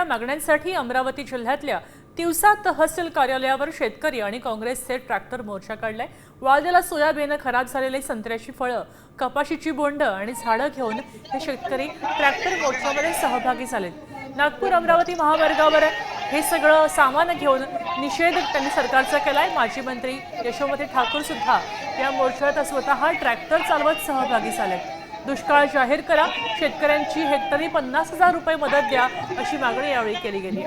वेगवेगळ्या मागण्यांसाठी अमरावती जिल्ह्यातल्या तिवसा तहसील कार्यालयावर शेतकरी आणि काँग्रेसचे ट्रॅक्टर मोर्चा काढलाय. वाळलेला सोयाबीन खराब झालेली संत्र्याची फळं कपाशीची बोंड आणि झाडं घेऊन हे शेतकरी ट्रॅक्टर मोर्चामध्ये सहभागी झालेत. नागपूर अमरावती महामार्गावर हे सगळं सामान घेऊन निषेध त्यांनी सरकारचा केलाय. माजी मंत्री यशोमती ठाकूर सुद्धा या मोर्चात स्वतः ट्रॅक्टर चालवत सहभागी झालेत. दुष्काळ जाहीर करा. शेतकऱ्यांची हेक्टरी पन्नास हजार रुपये मदत द्या अशी मागणी यावेळी केली गेली.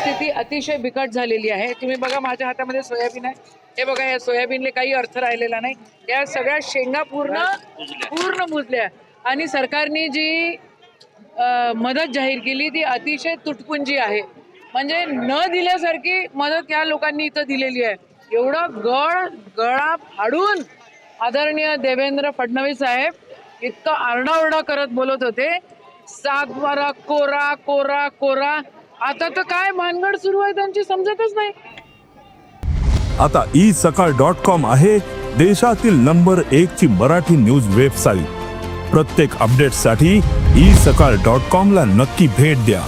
परिस्थिती अतिशय बिकट झालेली आहे. तुम्ही बघा माझ्या हातामध्ये सोयाबीन आहे. हे बघा या सोयाबीनला काही अर्थ राहिलेला नाही. या सगळ्या शेंगा पूर्ण पूर्ण मुजल्या. आणि सरकारने जी अ, मदत जाहीर केली ती अतिशय तुटपुंजी आहे. म्हणजे न दिल्यासारखी मदत या लोकांनी इथं दिलेली आहे. एवढं गळ गळा फाडून आदरणीय देवेंद्र फडणवीस साहेब इतकं आरडाओरडा करत बोलत होते. सातबारा कोरा कोरा कोरा. आता तर काय भानगड सुरू आहे त्यांची समजतच नाही. आता ई सकाळ डॉट कॉम आहे देशातील नंबर एक ची मराठी न्यूज वेबसाईट प्रत्येक अपडेटसाठी ई सकाळ डॉट कॉम ला नक्की भेट द्या.